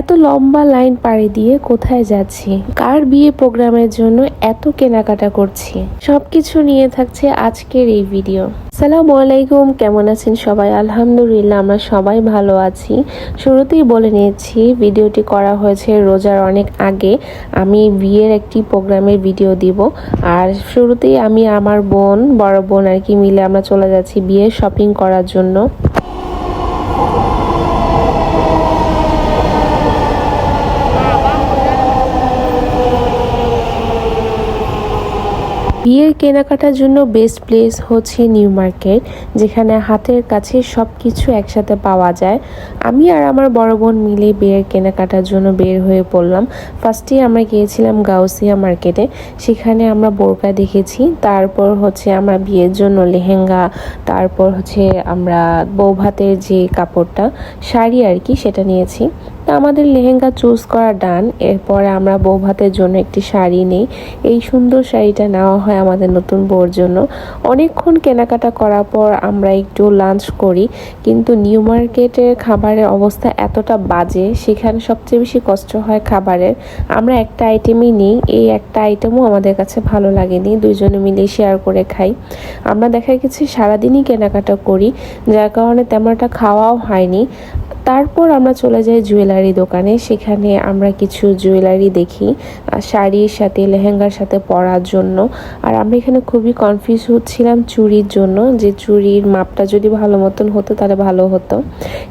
এত লম্বা লাইন পাড়ি দিয়ে কোথায় যাচ্ছি? কার বিয়ে প্রোগ্রামের জন্য এত কেনাকাটা করছি? সবকিছু নিয়ে থাকছে আজকের এই ভিডিও। সালাম আলাইকুম, কেমন আছেন সবাই? আলহামদুলিল্লাহ, আমরা সবাই ভালো আছি। শুরুতেই বলে নিয়েছি, ভিডিওটি করা হয়েছে রোজার অনেক আগে। আমি বিয়ের একটি প্রোগ্রামের ভিডিও দিব। আর শুরুতেই আমি আমার বোন, বড় বোন আর কি মিলে আমরা চলে যাচ্ছি বিয়ের শপিং করার জন্য। বিয়ের কেনাকাটার জন্য বেস্ট প্লেস হচ্ছে নিউ মার্কেট যেখানে হাতের কাছে সব কিছু একসাথে পাওয়া যায়। আমি আর আমার বড় বোন মিলে বিয়ের কেনাকাটার জন্য বের হয়ে পড়লাম। ফার্স্টে আমরা গিয়েছিলাম গাউসিয়া মার্কেটে, সেখানে আমরা বোরকা দেখেছি। তারপর হচ্ছে আমরা বিয়ের জন্য লেহেঙ্গা, তারপর হচ্ছে আমরা বৌভাতের যে কাপড়টা, শাড়ি আর কি সেটা নিয়েছি। আমাদের লেহেঙ্গা চুজ করা ডান। এরপরে আমরা বউ ভাতের জন্য একটি শাড়ি নেই। এই সুন্দর শাড়িটা নেওয়া হয় আমাদের নতুন বউর জন্য। অনেকক্ষণ কেনাকাটা করার পর আমরা একটু লাঞ্চ করি। কিন্তু নিউ মার্কেটের খাবারের অবস্থা এতটা বাজে, সেখানে সবচেয়ে বেশি কষ্ট হয় খাবারের। আমরা একটা আইটেমই নিই। এই একটা আইটেমও আমাদের কাছে ভালো লাগেনি। দুইজনে মিলে শেয়ার করে খাই। আমরা দেখা গেছে সারাদিনই কেনাকাটা করি। যার কারণে তেমন একটা খাওয়াও হয়নি। তারপর আমরা চলে যাই জুয়েলারি দোকানে। সেখানে আমরা কিছু জুয়েলারি দেখি শাড়ির সাথে, লেহেঙ্গার সাথে পরার জন্য। আর আমরা এখানে খুবই কনফিউজ হচ্ছিলাম চুরির জন্য, যে চুরির মাপটা যদি ভালো মতন হতো তাহলে ভালো হতো।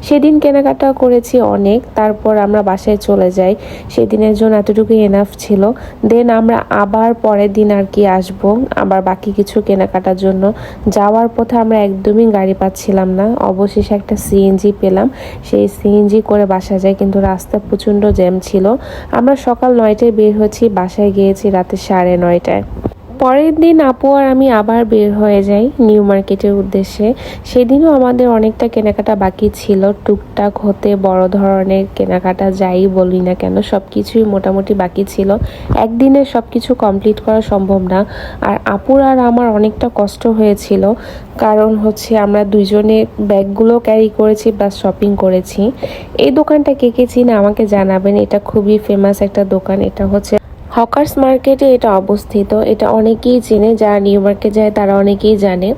সেদিন কেনাকাটা করেছি অনেক, তারপর আমরা বাসায় চলে যাই। সেদিনের জন্য এতটুকুই এনাফ ছিল। দেন আমরা আবার পরের দিন আর কি আসব, আবার বাকি কিছু কেনাকাটার জন্য। যাওয়ার পথে আমরা একদমই গাড়ি পাচ্ছিলাম না। অবশেষে একটা সিএনজি পেলাম। সেই সিএনজি করে বাসা যায় কিন্তু রাস্তা প্রচণ্ড জ্যাম ছিল। আমরা সকাল নয়টায় বের হয়েছি বাসায় গিয়েছি রাতে সাড়ে নয়টায়। পরের দিন আপু আর আমি আবার বের হয়ে যাই নিউ মার্কেটের উদ্দেশ্যে। সেদিনও আমাদের অনেকটা কেনাকাটা বাকি ছিল। টুকটাক হতে বড় ধরনের কেনাকাটা যাই বলি না কেন সব কিছুই মোটামুটি বাকি ছিল। একদিনে সব কিছু কমপ্লিট করা সম্ভব না। আর আপুর আর আমার অনেকটা কষ্ট হয়েছিল। কারণ হচ্ছে আমরা দুজনে ব্যাগগুলো ক্যারি করেছি বা শপিং করেছি। এই দোকানটা কে কে চিনে আমাকে জানাবেন, এটা খুবই ফেমাস একটা দোকান। এটা হচ্ছে হকার্স মার্কেটে এটা অবস্থিত। এটা অনেকেই চেনে, যারা নিউ মার্কেট যায় তারা অনেকেই জানে।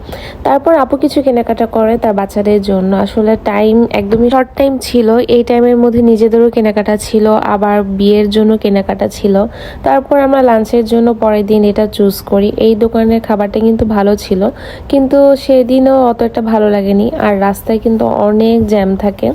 তারপর আপু কিছু কেনাকাটা করে তার বাচ্চাদের জন্য। আসলে টাইম একদমই শর্ট টাইম ছিল। এই টাইমের মধ্যে নিজেদেরও কেনাকাটা ছিল, আবার বিয়ের জন্য কেনাকাটা ছিল। তারপর আমরা লাঞ্চের জন্য পরের দিন এটা চুজ করি। এই দোকানের খাবারটা কিন্তু ভালো ছিল, কিন্তু সেদিনও অত একটা ভালো লাগেনি। আর রাস্তায় কিন্তু অনেক জ্যাম থাকে।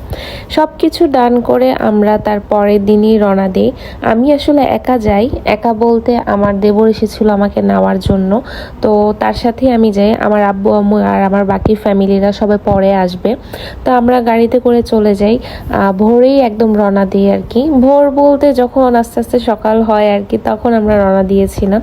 সব কিছু ডান করে আমরা তার পরের দিনই রওনা দিই। আমি আসলে একা যাই একা বলতে আমার দেবর এসেছিল আমাকে নেওয়ার জন্য। তো তার সাথে আমি যাই, আমার আব্বু, আম্মু আর আমার বাকি ফ্যামিলিরা সবাই পরে আসবে। তো আমরা গাড়িতে করে চলে যাই। ভোরেই একদম রওনা দিই আর কি। ভোর বলতে যখন আস্তে আস্তে সকাল হয় আর কি, তখন আমরা রওনা দিয়েছিলাম।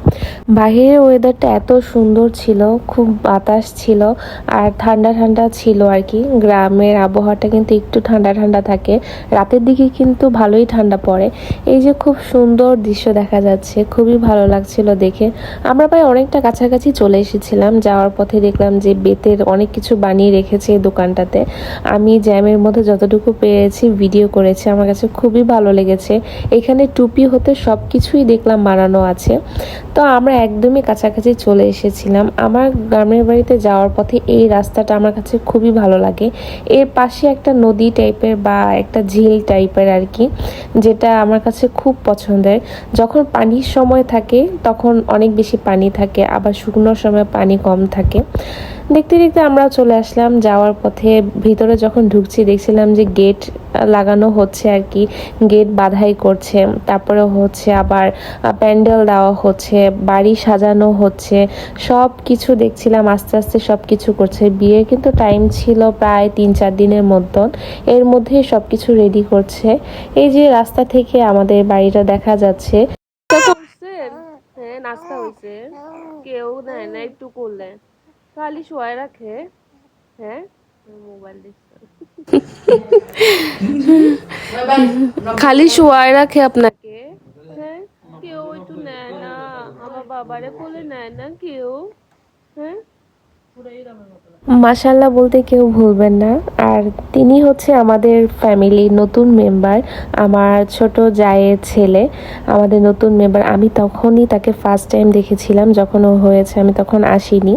বাহিরের ওয়েদারটা এত সুন্দর ছিল, খুব বাতাস ছিল আর ঠান্ডা ঠান্ডা ছিল আর কি। গ্রামের আবহাওয়াটা কিন্তু একটু ঠান্ডা ঠান্ডা থাকে। রাতের দিকে কিন্তু ভালোই ঠান্ডা পড়ে। এই যে খুব সুন্দর দৃশ্য দেখা যাচ্ছে। যাচ্ছে, খুবই ভালো লাগছিল দেখে। আমরা প্রায় অনেকটা কাছাকাছি চলে এসেছিলাম, যাওয়ার পথে দেখলাম যে বেতের অনেক কিছু বানিয়ে রেখেছে এই দোকানটাতে। আমি জ্যামের মধ্যে যতটুকু পেয়েছি ভিডিও করেছি, আমার কাছে খুবই ভালো লেগেছে। এখানে টুপি হতে সব কিছুই দেখলাম বানানো আছে। তো আমরা একদমই কাছাকাছি চলে এসেছিলাম। আমার গ্রামের বাড়িতে যাওয়ার পথে এই রাস্তাটা আমার কাছে খুবই ভালো লাগে। এর পাশে একটা নদী টাইপের বা একটা ঝিল টাইপের আর কি। যেটা আমার কাছে খুব পছন্দের। যখন পানির সময় থাকে, তখন অনেক বেশি পানি থাকে, আবার শুকনোর সময় পানি কম থাকে। দেখতে দেখতে আমরা চলে আসলাম যাওয়ার পথে। ভিতরে যখন ঢুকছি দেখছিলাম যে গেট লাগানো হচ্ছে আর কি। গেট বাধাই করছে। তারপরে হচ্ছে আবার প্যান্ডেল দেওয়া হচ্ছে বাড়ি সাজানো হচ্ছে। সব কিছু দেখছিলাম আস্তে আস্তে সব কিছু করছে। বিয়ে কিন্তু টাইম ছিল প্রায় তিন চার দিনের মতন। এর মধ্যে সব কিছু রেডি করছে। এই যে রাস্তা থেকে আমাদের বাড়িটা দেখা যাচ্ছে। হ্যাঁ নাস্তা হয়েছে। কেউ নেয় না একটু করলে। খালি শোয়ায় রাখে। হ্যাঁ? মোবাইল খালি শোয়ায় রাখে আপনাকে। হ্যাঁ? কেউ একটু নেয় না। আমার বাবারে বলে নেয় না কেউ। হ্যাঁ? মাসাল্লাহ বলতে কেউ ভুলবেন না। আর তিনি হচ্ছে আমাদের ফ্যামিলির নতুন মেম্বার আমার ছোট জায়ের ছেলে, আমাদের নতুন মেম্বার আমি তখনই তাকে ফার্স্ট টাইম দেখেছিলাম, যখন ও হয়েছে, আমি তখন আসিনি।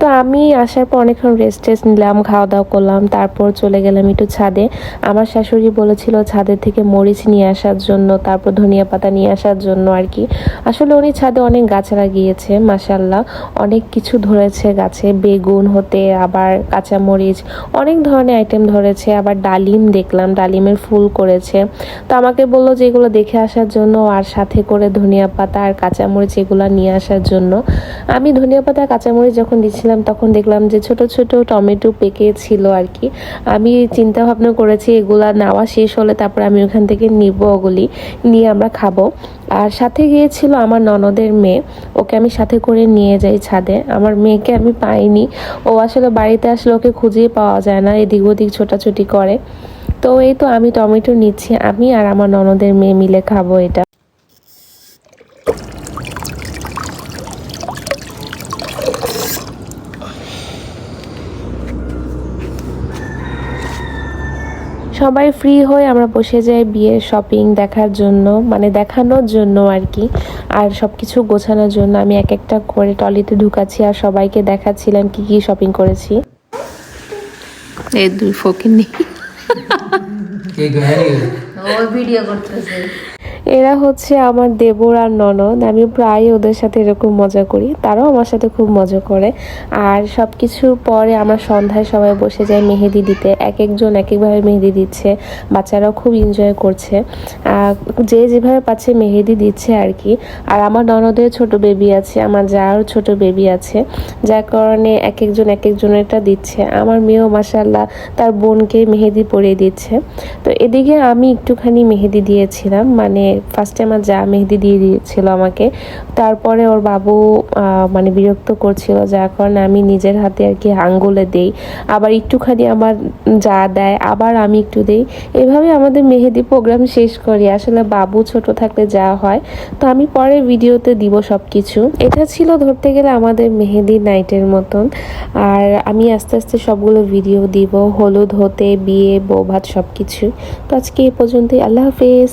তো আমি আসার পর অনেকক্ষণ রেস্ট টেস্ট নিলাম খাওয়া দাওয়া করলাম, তারপর চলে গেলাম একটু ছাদে। আমার শাশুড়ি বলেছিল ছাদের থেকে মরিচ নিয়ে আসার জন্য, তারপর ধনিয়া পাতা নিয়ে আসার জন্য আর কি। আসলে উনি ছাদে অনেক গাছ লাগিয়েছে মাসাল্লাহ অনেক কিছু ধরেছে গাছে, বেগুন হতে আবার কাঁচামরিচ, অনেক ধরনের আইটেম ধরেছে। আবার ডালিম দেখলাম, ডালিমের ফুল করেছে। তো আমাকে বলল যে এগুলো দেখে আসার জন্য আর সাথে করে ধনিয়া পাতা আর কাঁচামরিচ এগুলো নিয়ে আসার জন্য। আমি ধনিয়া পাতা কাঁচামরিচ যখন দিচ্ছিলাম, তখন দেখলাম যে ছোট ছোট টমেটো পেকে ছিল আর কি। আমি চিন্তা ভাবনা করেছি, এগুলা নেওয়া শেষ হলে তারপর আমি ওখান থেকে নিব ওগুলি, নিয়ে আমরা খাব। আর সাথে গিয়েছিল আমার ননদের মেয়ে। ওকে আমি সাথে করে নিয়ে যাই ছাদে। আমার মেয়েকে আমি পাইনি। ও আসলে বাড়িতে আসলে ওকে খুঁজেই পাওয়া যায় না, এদিক ওদিক ছোটাছুটি করে। তো এই তো আমি টমেটো নিচ্ছি। আমি আর আমার ননদের মেয়ে মিলে খাব এটা। সবাই ফ্রি হয়ে আমরা বসে যাই বিয়ের শপিং দেখার জন্য মানে দেখানোর জন্য আর কি আর সব কিছু গোছানোর জন্য। আমি এক একটা করে টলিতে ঢুকাচ্ছি আর সবাইকে দেখাচ্ছিলাম কি কি শপিং করেছি। এই দুই ফকির নেই কে গায়ে ও ভিডিও করতেছে। এরা হচ্ছে আমার দেবর আর ননদ। আমি প্রায় ওদের সাথে এরকম মজা করি। তারাও আমার সাথে খুব মজা করে। আর সব কিছুর পরে আমরা সন্ধ্যায় সবাই বসে যাই মেহেদি দিতে। এক একজন এক একভাবে মেহেদি দিচ্ছে। বাচ্চারাও খুব এনজয় করছে। যে যেভাবে পাচ্ছে মেহেদি দিচ্ছে আর কি। আর আমার ননদের ছোট বেবি আছে, আমার যারও ছোট বেবি আছে। যার কারণে এক একজন এক একজনেরটা দিচ্ছে। আমার মেয়েও মাসাল্লাহ তার বোনকে মেহেদি পরিয়ে দিচ্ছে। তো এদিকে আমি একটুখানি মেহেদি দিয়েছিলাম। মানে ফার্স্টে আমার যা মেহেদি দিয়ে দিয়েছিল আমাকে। তারপরে ওর বাবু মানে বিরক্ত করছিল যার কারণে আমি নিজের হাতে আর কি আঙ্গুলে দেই। আবার একটুখানি আমার যা দেয়, আবার আমি একটু দেই। এভাবে আমাদের মেহেদি প্রোগ্রাম শেষ করি। আসলে বাবু ছোট থাকলে যা হয়। তো আমি পরে ভিডিওতে দিব সব কিছু এটা ছিল ধরতে গেলে আমাদের মেহেদি নাইটের মতন। আর আমি আস্তে আস্তে সবগুলো ভিডিও দিব। হলুদ হতে, বিয়ে, বৌভাত সব কিছু তো আজকে এই পর্যন্তই। আল্লাহ হাফেজ।